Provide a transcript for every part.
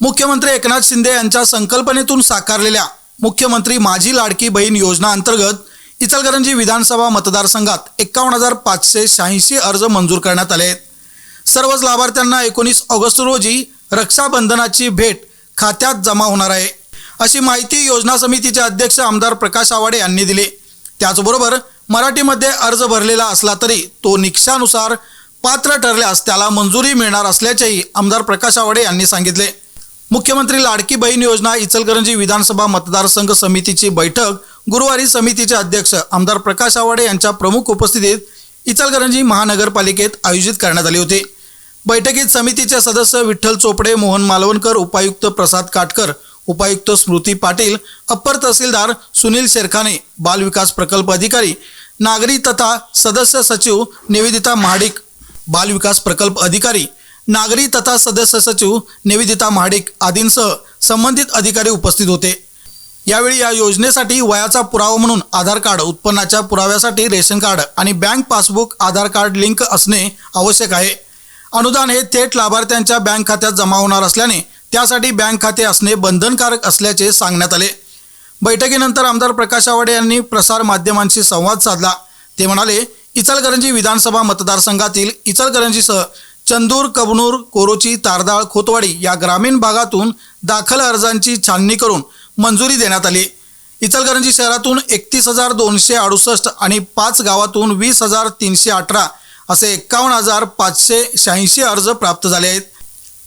मुख्यमंत्री एकनाथ शिंदे यांच्या संकल्पनेतून साकारलेल्या मुख्यमंत्री माझी लाडकी बहीण योजना अंतर्गत इचलकरंजी विधानसभा मतदारसंघात एक्कावन्न हजार पाचशे शहाऐंशी अर्ज मंजूर करण्यात आले आहेत. सर्वच लाभार्थ्यांना एकोणीस ऑगस्ट रोजी रक्षाबंधनाची भेट खात्यात जमा होणार आहे. अशी माहिती योजना समितीचे अध्यक्ष आमदार प्रकाश आवाडे यांनी दिली. त्याचबरोबर मराठीमध्ये अर्ज भरलेला असला तरी तो निकषानुसार पात्र ठरल्यास त्याला मंजुरी मिळणार असल्याचेही आमदार प्रकाश आवाडे यांनी सांगितले. मुख्यमंत्री लाडकी बहीण योजना इचलकरंजी विधानसभा मतदारसंघ समितीची बैठक गुरुवारी समितीचे अध्यक्ष आमदार प्रकाश आवाडे यांच्या प्रमुख उपस्थितीत इचलकरंजी महानगरपालिकेत आयोजित करण्यात आली होती. बैठकीत समितीचे सदस्य विठ्ठल चोपडे मोहन मालवणकर उपायुक्त प्रसाद काटकर उपायुक्त स्मृती पाटील अप्पर तहसीलदार सुनील शेरखाने बालविकास प्रकल्प अधिकारी नागरी तथा सदस्य सचिव निवेदिता महाडिक बालविकास प्रकल्प अधिकारी नागरी तथा सदस्य सचिव निवेदिता महाडिक आदींसह संबंधित अधिकारी उपस्थित होते. यावेळी या योजनेसाठी वयाचा पुरावा म्हणून आधार कार्ड उत्पन्नाच्या पुराव्यासाठी रेशन कार्ड आणि bank passbook Aadhaar card link असणे आवश्यक आहे. अनुदान हे थेट लाभार्थ्यांच्या बँक खात्यात जमा होणार असल्याने त्यासाठी बँक खाते असणे बंधनकारक असल्याचे सांगण्यात आले. बैठकीनंतर आमदार प्रकाश आवाडे यांनी प्रसार माध्यमांशी संवाद साधला. ते म्हणाले इचलकरंजी विधानसभा मतदारसंघातील इचलकरंजीसह चंदूर कबनूर कोरोची तारदाळ खोतवाडी या ग्रामीण भागातून दाखल अर्जांची छाननी करून मंजुरी देण्यात आली. इचलकरंजी शहरातून एकतीस हजार दोनशे अडुसष्ट आणि पाच गावातून वीस हजार तीनशे अठरा असे एक्कावन्न हजार पाचशे शहाऐंशी अर्ज प्राप्त झाले आहेत.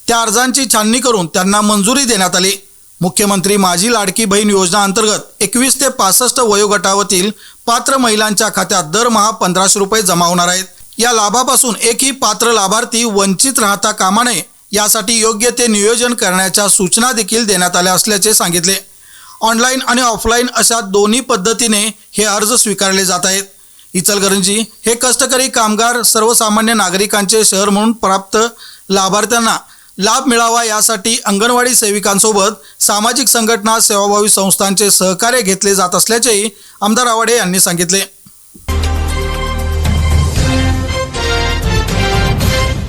त्या अर्जांची छाननी करून त्यांना मंजुरी देण्यात आली. मुख्यमंत्री माझी लाडकी बहीण योजना अंतर्गत एकवीस ते पासष्ट वयोगटावरील पात्र महिलांच्या खात्यात दरमहा पंधराशे रुपये जमा होणार आहेत. या लाभापासून एकही पात्र लाभार्थी वंचित राहता कामा नये यासाठी योग्य ते नियोजन करण्याच्या सूचना देखील देण्यात आल्या असल्याचे सांगितले. ऑनलाईन आणि ऑफलाईन अशा दोन्ही पद्धतीने हे अर्ज स्वीकारले जात आहेत. इचलकरंजी हे कष्टकरी कामगार सर्वसामान्य नागरिकांचे शहर म्हणून प्राप्त लाभार्थ्यांना लाभ मिळावा यासाठी अंगणवाडी सेविकांसोबत सामाजिक संघटना सेवाभावी संस्थांचे सहकार्य घेतले जात असल्याचेही आमदार आवाडे यांनी सांगितले.